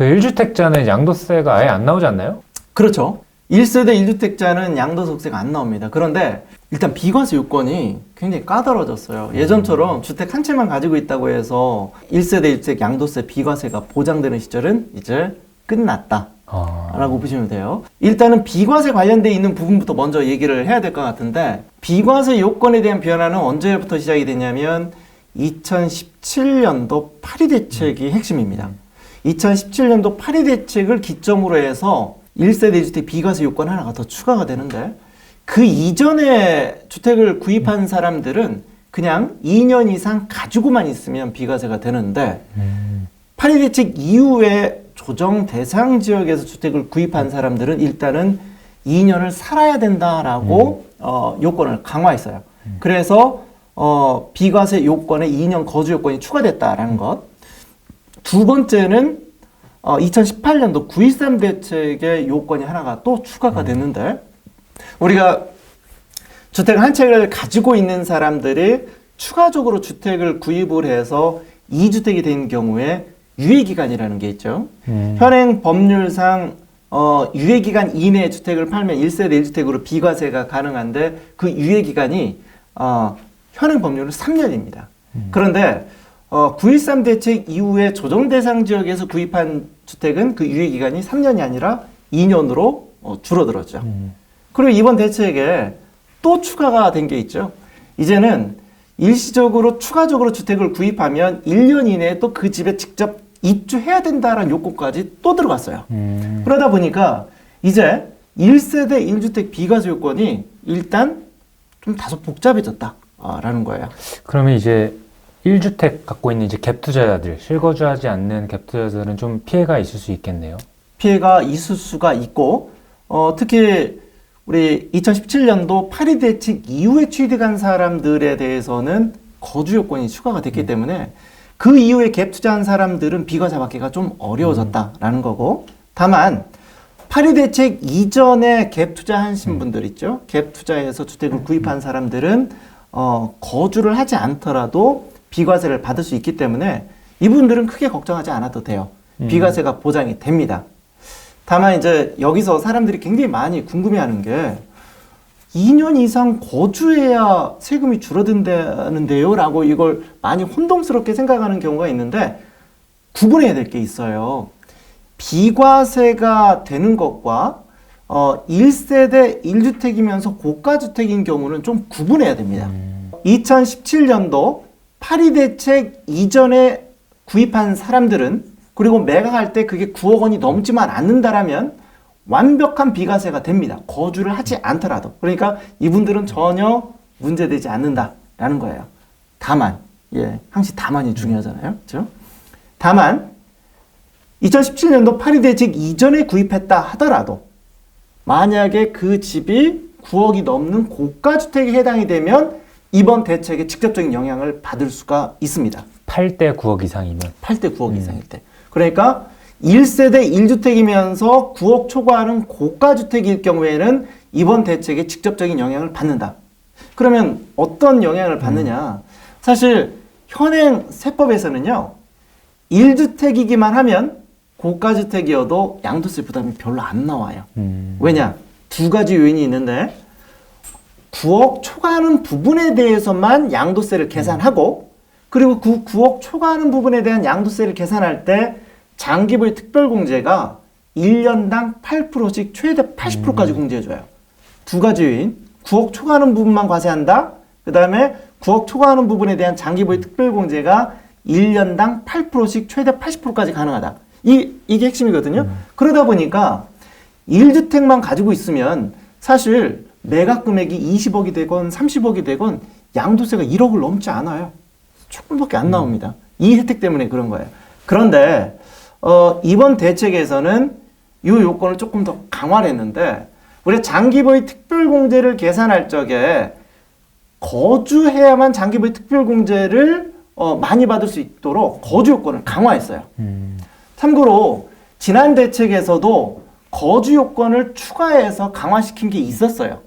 그 1주택자는 양도세가 아예 안 나오지 않나요? 그렇죠. 1세대 1주택자는 양도소득세가 안 나옵니다. 그런데 일단 비과세 요건이 굉장히 까다로워졌어요. 예전처럼 주택 한 채만 가지고 있다고 해서 1세대 1주택 양도세 비과세가 보장되는 시절은 이제 끝났다. 아, 라고 보시면 돼요. 일단은 비과세 관련돼 있는 부분부터 먼저 얘기를 해야 될 것 같은데 비과세 요건에 대한 변화는 언제부터 시작이 됐냐면 2017년도 파리 대책이 핵심입니다. 2017년도 파리 대책을 기점으로 해서 1세대 1주택 비과세 요건 하나가 더 추가가 되는데 그 이전에 주택을 구입한 사람들은 그냥 2년 이상 가지고만 있으면 비과세가 되는데 음, 파리 대책 이후에 조정 대상 지역에서 주택을 구입한 사람들은 일단은 2년을 살아야 된다라고 어, 요건을 강화했어요. 그래서 어, 비과세 요건에 2년 거주 요건이 추가됐다라는 것. 두 번째는 어, 2018년도 9.13 대책의 요건이 하나가 또 추가가 됐는데 우리가 주택을 한 채를 가지고 있는 사람들이 추가적으로 주택을 구입을 해서 2주택이 된 경우에 유예기간이라는 게 있죠. 음. 현행 법률상 어, 유예기간 이내에 주택을 팔면 1세대 1주택으로 비과세가 가능한데 그 유예기간이 어, 현행 법률은 3년입니다. 그런데 어, 9.13 대책 이후에 조정 대상 지역에서 구입한 주택은 그 유예 기간이 3년이 아니라 2년으로 어, 줄어들었죠. 음. 그리고 이번 대책에 또 추가가 된 게 있죠. 이제는 일시적으로 추가적으로 주택을 구입하면 1년 이내에 또 그 집에 직접 입주해야 된다라는 요건까지 또 들어갔어요. 음. 그러다 보니까 이제 1세대 1주택 비과세 요건이 일단 좀 다소 복잡해졌다라는 거예요. 그러면 이제 1주택 갖고 있는 이제 갭 투자자들, 실거주하지 않는 갭 투자자들은 좀 피해가 있을 수 있겠네요. 피해가 있을 수가 있고 어, 특히 우리 2017년도 파리 대책 이후에 취득한 사람들에 대해서는 거주 요건이 추가가 됐기 때문에 그 이후에 갭 투자한 사람들은 비과세 받기가 좀 어려워졌다라는 거고 다만 파리 대책 이전에 갭 투자하신 분들 있죠? 갭 투자해서 주택을 구입한 사람들은 어, 거주를 하지 않더라도 비과세를 받을 수 있기 때문에 이분들은 크게 걱정하지 않아도 돼요 비과세가 보장이 됩니다. 다만 이제 여기서 사람들이 굉장히 많이 궁금해하는 게 2년 이상 거주해야 세금이 줄어든다는데요? 라고 이걸 많이 혼동스럽게 생각하는 경우가 있는데 구분해야 될 게 있어요. 비과세가 되는 것과 어, 1세대 1주택이면서 고가주택인 경우는 좀 구분해야 됩니다. 2017년도 파리 대책 이전에 구입한 사람들은 그리고 매각할 때 그게 9억 원이 넘지만 않는다라면 완벽한 비과세가 됩니다. 거주를 하지 않더라도. 그러니까 이분들은 전혀 문제되지 않는다라는 거예요. 다만, 예, 항시 다만이 중요하잖아요. 그죠? 다만, 2017년도 파리 대책 이전에 구입했다 하더라도 만약에 그 집이 9억이 넘는 고가주택에 해당이 되면 이번 대책에 직접적인 영향을 받을 수가 있습니다. 8대 9억 이상이면. 8대 9억 이상일 때. 그러니까 1세대 1주택이면서 9억 초과하는 고가 주택일 경우에는 이번 대책에 직접적인 영향을 받는다. 그러면 어떤 영향을 받느냐? 사실 현행 세법에서는요. 1주택이기만 하면 고가 주택이어도 양도세 부담이 별로 안 나와요. 음. 왜냐? 두 가지 요인이 있는데 9억 초과하는 부분에 대해서만 양도세를 계산하고 그리고 그 9억 초과하는 부분에 대한 양도세를 계산할 때 장기부의 특별공제가 1년당 8%씩 최대 80%까지 공제해줘요. 두 가지 요인. 9억 초과하는 부분만 과세한다. 그 다음에 9억 초과하는 부분에 대한 장기부의 특별공제가 1년당 8%씩 최대 80%까지 가능하다. 이, 이게 핵심이거든요. 그러다 보니까 1주택만 가지고 있으면 사실 매각 금액이 20억이 되건 30억이 되건 양도세가 1억을 넘지 않아요. 조금밖에 안 나옵니다. 이 혜택 때문에 그런 거예요. 그런데 어, 이번 대책에서는 이 요건을 조금 더 강화를 했는데 우리가 장기보유 특별공제를 계산할 적에 거주해야만 장기보유 특별공제를 어, 많이 받을 수 있도록 거주 요건을 강화했어요. 음. 참고로 지난 대책에서도 거주 요건을 추가해서 강화시킨 게 있었어요.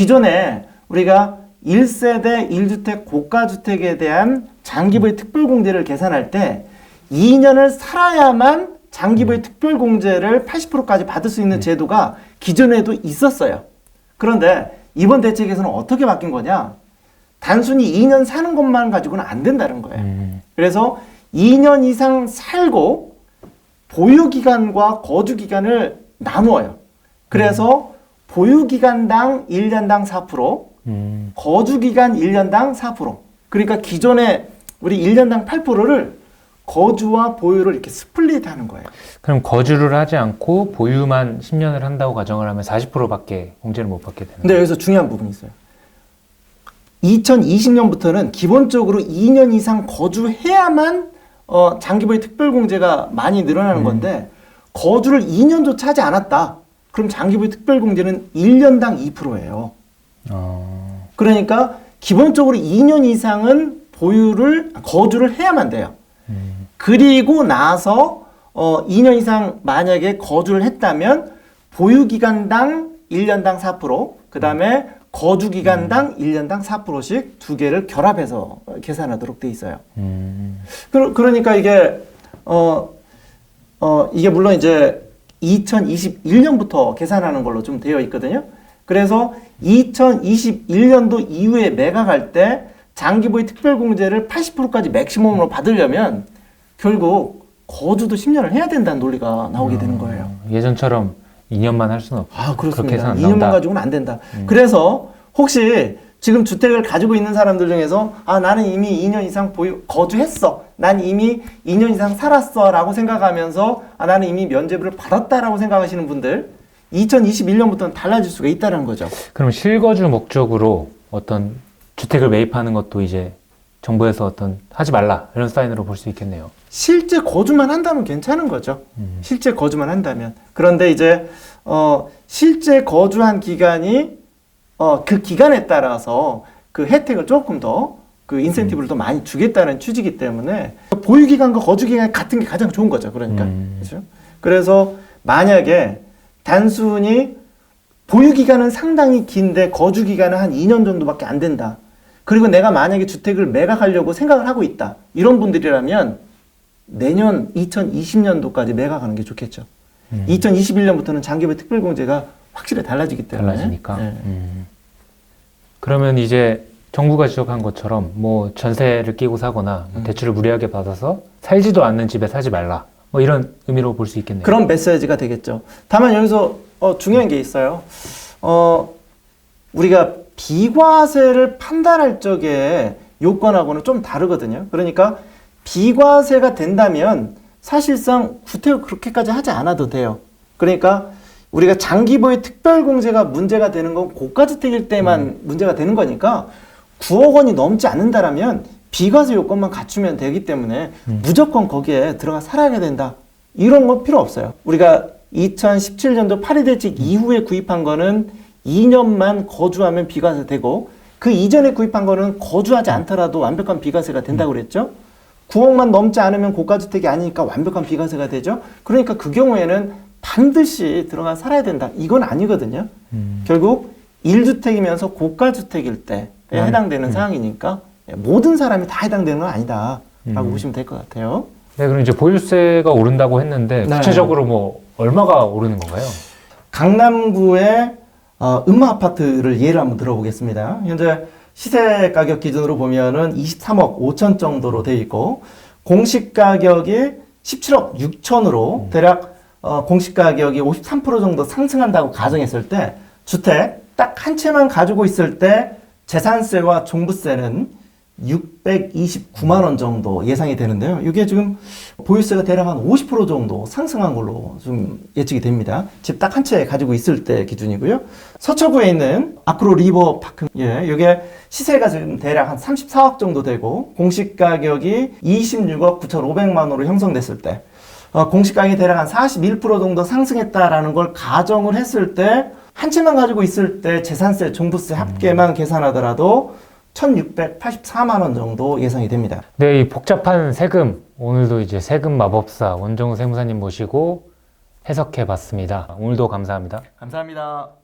기존에 우리가 1세대 1주택 고가주택에 대한 장기부의 특별공제를 계산할 때 2년을 살아야만 장기부의 특별공제를 80%까지 받을 수 있는 제도가 기존에도 있었어요. 그런데 이번 대책에서는 어떻게 바뀐 거냐? 단순히 2년 사는 것만 가지고는 안 된다는 거예요. 음. 그래서 2년 이상 살고 보유 기간과 거주 기간을 나누어요. 그래서 보유 기간당 1년당 4%, 음. 거주 기간 1년당 4%. 그러니까 기존에 우리 1년당 8%를 거주와 보유를 이렇게 스플릿 하는 거예요. 그럼 거주를 하지 않고 보유만 10년을 한다고 가정을 하면 40%밖에 공제를 못 받게 되는 근데 여기서 중요한 부분이 있어요. 2020년부터는 기본적으로 2년 이상 거주해야만 어, 장기보유 특별공제가 많이 늘어나는 건데 거주를 2년조차 하지 않았다. 그럼 장기보유 특별공제는 1년당 2%예요. 어. 그러니까 기본적으로 2년 이상은 보유를 거주를 해야만 돼요. 음. 그리고 나서 어 2년 이상 만약에 거주를 했다면 보유 기간당 1년당 4%, 그다음에 거주 기간당 1년당 4%씩 두 개를 결합해서 계산하도록 돼 있어요. 음. 그, 그러니까 이게 어, 어, 이게 물론 이제 2021년부터 계산하는 걸로 좀 되어 있거든요. 그래서 2021년도 이후에 매각할 때 장기보유 특별공제를 80%까지 맥시멈으로 받으려면 결국 거주도 10년을 해야 된다는 논리가 나오게 되는 거예요. 어, 예전처럼 2년만 할 수는 없고 아, 그렇게 그렇습니다. 해서는 안 2년만 나온다. 음. 가지고는 안 된다. 그래서 혹시 지금 주택을 가지고 있는 사람들 중에서 아, 나는 이미 2년 이상 보유, 거주했어. 난 이미 2년 이상 살았어. 라고 생각하면서 아, 나는 이미 면제부를 받았다라고 생각하시는 분들 2021년부터는 달라질 수가 있다는 거죠. 그럼 실거주 목적으로 어떤 주택을 매입하는 것도 이제 정부에서 어떤 하지 말라 이런 사인으로 볼 수 있겠네요. 실제 거주만 한다면 괜찮은 거죠. 음. 실제 거주만 한다면. 그런데 이제 어 실제 거주한 기간이 어 그 기간에 따라서 그 혜택을 조금 더 그 인센티브를 더 많이 주겠다는 취지이기 때문에 보유 기간과 거주 기간이 같은 게 가장 좋은 거죠. 그러니까. 음. 그렇죠? 그래서 만약에 단순히 보유 기간은 상당히 긴데 거주 기간은 한 2년 정도밖에 안 된다. 그리고 내가 만약에 주택을 매각하려고 생각을 하고 있다. 이런 분들이라면 내년 2020년도까지 매각하는 게 좋겠죠. 음. 2021년부터는 장기부 특별공제가 확실히 달라지기 때문에. 달라지니까. 네. 음. 그러면 이제 정부가 지적한 것처럼 뭐 전세를 끼고 사거나 음. 뭐 대출을 무리하게 받아서 살지도 않는 집에 사지 말라. 뭐 이런 의미로 볼 수 있겠네요. 그런 메시지가 되겠죠. 다만 여기서 어, 중요한 게 있어요. 어, 우리가 비과세를 판단할 적에 요건하고는 좀 다르거든요. 그러니까 비과세가 된다면 사실상 구태를 그렇게까지 하지 않아도 돼요. 그러니까 우리가 장기보유 특별공제가 문제가 되는 건 고가주택일 때만 문제가 되는 거니까 9억 원이 넘지 않는다라면 비과세 요건만 갖추면 되기 때문에 무조건 거기에 들어가 살아야 된다. 이런 거 필요 없어요. 우리가 2017년도 파리 대책 이후에 구입한 거는 2년만 거주하면 비과세 되고 그 이전에 구입한 거는 거주하지 않더라도 완벽한 비과세가 된다고 그랬죠. 9억만 넘지 않으면 고가주택이 아니니까 완벽한 비과세가 되죠. 그러니까 그 경우에는 반드시 들어가 살아야 된다. 이건 아니거든요. 음. 결국 1주택이면서 고가 주택일 때에 음. 해당되는 사항이니까 모든 사람이 다 해당되는 건 아니다라고 음. 보시면 될 것 같아요. 네, 그럼 이제 보유세가 오른다고 했는데 네. 구체적으로 뭐 얼마가 오르는 건가요? 강남구의 어, 음마 아파트를 예를 한번 들어보겠습니다. 현재 시세 가격 기준으로 보면은 23억 5천 정도로 돼 있고 공시 가격이 17억 6천으로 대략 어, 공시 가격이 53% 정도 상승한다고 가정했을 때 주택 딱 한 채만 가지고 있을 때 재산세와 종부세는 629만 원 정도 예상이 되는데요. 이게 지금 보유세가 대략 한 50% 정도 상승한 걸로 좀 예측이 됩니다. 집 딱 한 채 가지고 있을 때 기준이고요. 서초구에 있는 아크로 리버 파크, 예, 이게 시세가 지금 대략 한 34억 정도 되고 공시 가격이 26억 9,500만 원으로 형성됐을 때 어, 공시 가격이 대략 한 41% 정도 상승했다라는 걸 가정을 했을 때 한 채만 가지고 있을 때 재산세, 종부세 합계만 계산하더라도 1,684만 원 정도 예상이 됩니다. 네, 이 복잡한 세금 오늘도 이제 세금 마법사 원정우 세무사님 모시고 해석해 봤습니다. 오늘도 감사합니다. 감사합니다.